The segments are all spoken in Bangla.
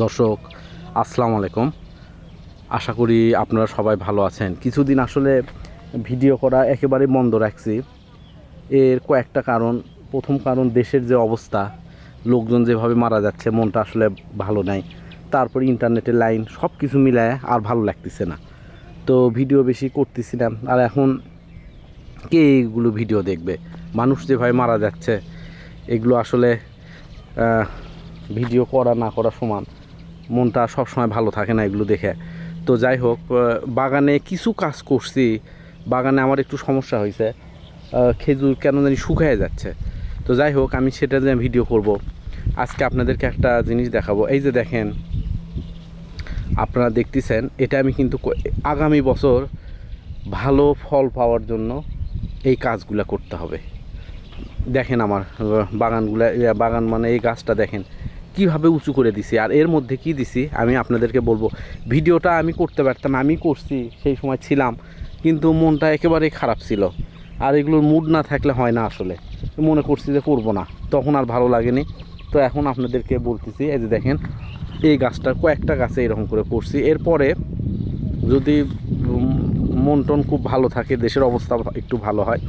দর্শক, আসসালামু আলাইকুম। আশা করি আপনারা সবাই ভালো আছেন। কিছুদিন আসলে ভিডিও করা একেবারে বন্ধ রাখছি। এর কয়েকটা কারণ। প্রথম কারণ, দেশের যে অবস্থা, লোকজন যেভাবে মারা যাচ্ছে, মনটা আসলে ভালো নাই। তারপর ইন্টারনেটের লাইন সব কিছু মিলায় আর ভালো লাগতেছে না। তো ভিডিও বেশি করতেছি না। আর এখন কে এইগুলো ভিডিও দেখবে? মানুষ যেভাবে মারা যাচ্ছে, এগুলো আসলে ভিডিও করা না করা সমান। মনটা সবসময় ভালো থাকে না এগুলো দেখে। তো যাই হোক বাগানে কিছু কাজ করছি। বাগানে আমার একটু সমস্যা হয়েছে। খেজুর কেন জানি শুকায় যাচ্ছে। তো যাই হোক, আমি সেটা নিয়ে ভিডিও করব। আজকে আপনাদেরকে একটা জিনিস দেখাবো। এই যে দেখেন, আপনারা দেখতেছেন, এটা আমি কিন্তু আগামী বছর ভালো ফল পাওয়ার জন্য এই কাজগুলো করতে হবে। দেখেন আমার বাগানগুলা বাগান মানে এই গাছটা দেখেন। কীভাবে উঁচু করে দিছি আর এর মধ্যে কি দিছি, আমি আপনাদেরকে বলব। ভিডিওটা আমি করতে পারতাম, আমি করছি, সেই সময় ছিলাম, কিন্তু মনটা একেবারেই খারাপ ছিল। আর এগুলোর মুড না থাকলে হয় না আসলে। মনে করছি যে করব না, তখন আর ভালো লাগেনি। তো এখন আপনাদেরকে বলতেছি, এই যে দেখেন, এই গাছটা, কয়েকটা গাছে এরকম করে করছি। এরপরে যদি মন টন খুব ভালো থাকে, দেশের অবস্থা একটু ভালো হয়,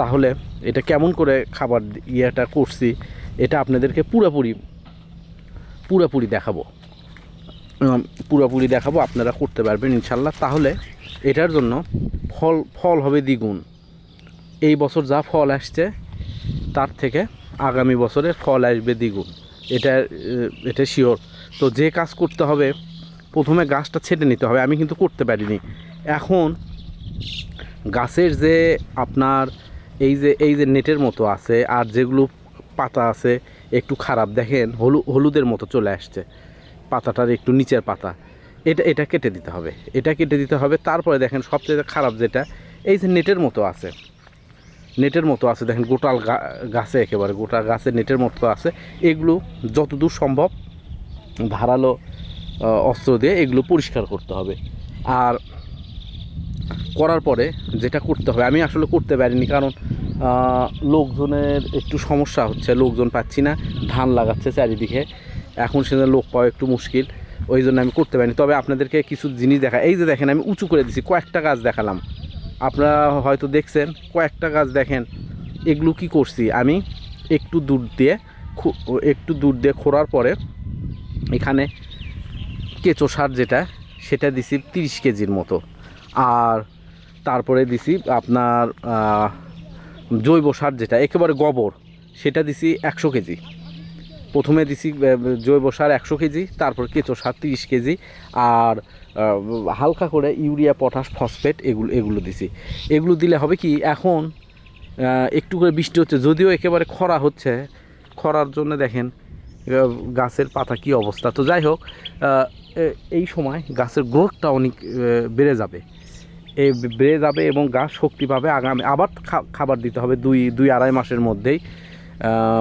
তাহলে এটা কেমন করে খাবার ইয়েটা করছি, এটা আপনাদেরকে পুরোপুরি পুরোপুরি দেখাবো। পুরোপুরি দেখাবো, আপনারা করতে পারবেন ইনশাল্লাহ। তাহলে এটার জন্য ফল ফল হবে দ্বিগুণ। এই বছর যা ফল আসছে, তার থেকে আগামী বছরে ফল আসবে দ্বিগুণ। এটা এটা শিওর তো যে কাজ করতে হবে, প্রথমে গাছটা ছেটে নিতে হবে। আমি কিন্তু করতে পারিনি। এখন গাছের যে আপনার এই যে এই যে নেটের মতো আছে, আর যেগুলো পাতা আছে একটু খারাপ, দেখেন হলু, হলুদের মতো চলে আসছে। পাতাটার একটু নিচের পাতা। এটা এটা কেটে দিতে হবে। এটা কেটে দিতে হবে, তারপরে দেখেন সবচেয়ে খারাপ যেটা, এই যে নেটের মতো আছে। নেটের মতো আছে, দেখেন গোটাল গাছে একেবারে, গোটা গাছে নেটের মতো আছে। এগুলো যতদূর সম্ভব ধারালো অস্ত্র দিয়ে এগুলো পরিষ্কার করতে হবে। আর করার পরে যেটা করতে হবে, আমি আসলে করতে পারিনি কারণ লোকজনের একটু সমস্যা হচ্ছে, লোকজন পাচ্ছি না, ধান লাগাচ্ছে চারিদিকে। এখন সেখানে লোক পাওয়া একটু মুশকিল, ওই জন্য আমি করতে পারিনি। তবে আপনাদেরকে কিছু জিনিস দেখা, এই যে দেখেন আমি উঁচু করে দিছি, কয়েকটা গাছ দেখালাম। আপনারা হয়তো দেখছেন, কয়েকটা গাছ দেখেন, এগুলো কি করছি আমি? একটু দূর দিয়ে একটু দূর দিয়ে খোঁড়ার পরে এখানে কেঁচো সার যেটা, সেটা দিছি তিরিশ কেজির মতো। আর তারপরে দিছি আপনার জৈব সার যেটা, একেবারে গোবর, সেটা দিছি একশো কেজি। প্রথমে দিছি জৈব সার একশো কেজি, তারপর কেঁচো সার তিরিশ কেজি, আর হালকা করে ইউরিয়া, পটাশ, ফসফেট এগুলো এগুলো দিছি। এগুলো দিলে হবে কি, এখন একটু করে বৃষ্টি হচ্ছে, যদিও একেবারে খরা হচ্ছে, খরার জন্য দেখেন গাছের পাতা কি অবস্থা। তো যাই হোক এই সময় গাছের গ্রোথটা অনেক বেড়ে যাবে। এই বেড়ে যাবে এবং গাছ শক্তি পাবে আগামী, আবার খাবার দিতে হবে দুই দুই আড়াই মাসের মধ্যেই।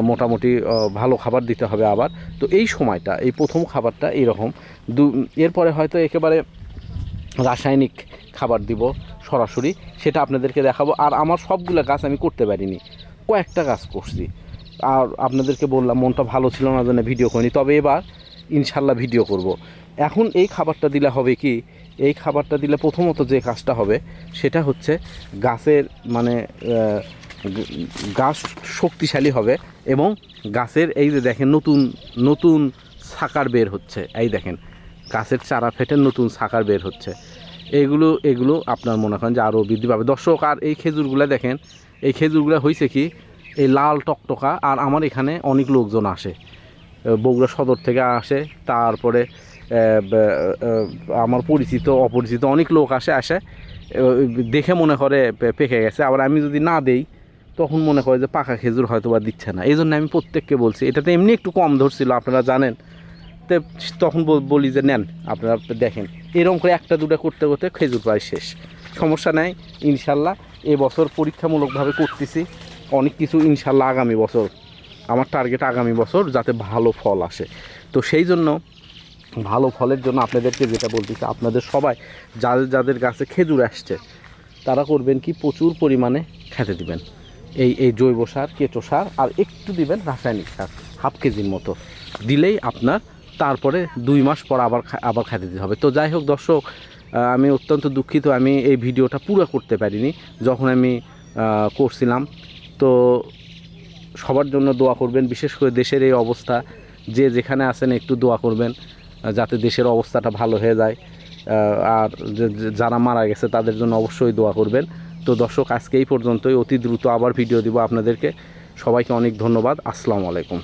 মোটামুটি ভালো খাবার দিতে হবে আবার। তো এই সময়টা, এই প্রথম খাবারটা এইরকম দু, এরপরে হয়তো একেবারে রাসায়নিক খাবার দিব সরাসরি, সেটা আপনাদেরকে দেখাবো। আর আমার সবগুলো গাছ আমি করতে পারিনি। কয়েকটা গাছ করছি। আর আপনাদেরকে বললাম, মনটা ভালো ছিল না জন্য ভিডিও করিনি। তবে এবার ইনশাল্লাহ ভিডিও করব। এখন এই খাবারটা দিলে হবে কি এই খাবারটা দিলে প্রথমত যে কাজটা হবে সেটা হচ্ছে গাছের মানে গাছ শক্তিশালী হবে এবং গাছের এই যে দেখেন নতুন নতুন সাকার বের হচ্ছে। এই দেখেন, গাছের চারা ফেটে নতুন সাকার বের হচ্ছে। এগুলো এগুলো আপনার মনে করেন যে আরও বৃদ্ধি পাবে। দর্শক, আর এই খেজুরগুলো দেখেন, এই খেজুরগুলো হয়েছে কি, এই লাল টকটকা, আর আমার এখানে অনেক লোকজন আসে। বগুড়া সদর থেকে আসে, তারপরে আমার পরিচিত, অপরিচিত অনেক লোক আসে আসে দেখে মনে করে পেকে গেছে। আবার আমি যদি না দেই, তখন মনে করে যে পাকা খেজুর হয়তো বা দিচ্ছে না। এই জন্য আমি প্রত্যেককে বলছি এটাতে এমনি একটু কম ধরছিল, আপনারা জানেন। তো, তখন বল- যে, নেন, আপনারা দেখেন। এরকম করে একটা দুটো করতে করতে খেজুর প্রায় শেষ। সমস্যা নাই, ইনশাল্লাহ। এবছর পরীক্ষামূলকভাবে করতেছি। অনেক কিছু ইনশাল্লাহ আগামী বছর, আমার টার্গেট আগামী বছর যাতে ভালো ফল আসে। তো সেই জন্য ভালো ফলের জন্য আপনাদেরকে যেটা বলতেছি, আপনাদের সবাই যাদের যাদের গাছে খেজুর আসছে, তারা করবেন কি, প্রচুর পরিমাণে খেতে দিবেন। এই এই জৈব সার, কেঁচো সার, আর একটু দিবেন রাসায়নিক সার, হাফ কেজির মতো। দিলেই আপনার তারপরে দুই মাস পর আবার আবার খাইতে দিতে হবে। তো যাই হোক দর্শক আমি অত্যন্ত দুঃখিত, আমি এই ভিডিওটা পুরো করতে পারিনি, যখন আমি করছিলাম। তো সবার জন্য দোয়া করবেন, বিশেষ করে দেশের এই অবস্থা, যে যেখানে আছেন একটু দোয়া করবেন। যাতে দেশের অবস্থাটা ভালো হয়ে যায়। আর যারা মারা গেছে তাদের জন্য অবশ্যই দোয়া করবেন। তো দর্শক, আজকে এই পর্যন্তই। অতি দ্রুত আবার ভিডিও দিব আপনাদেরকে। সবাইকে অনেক ধন্যবাদ। আসসালামু আলাইকুম।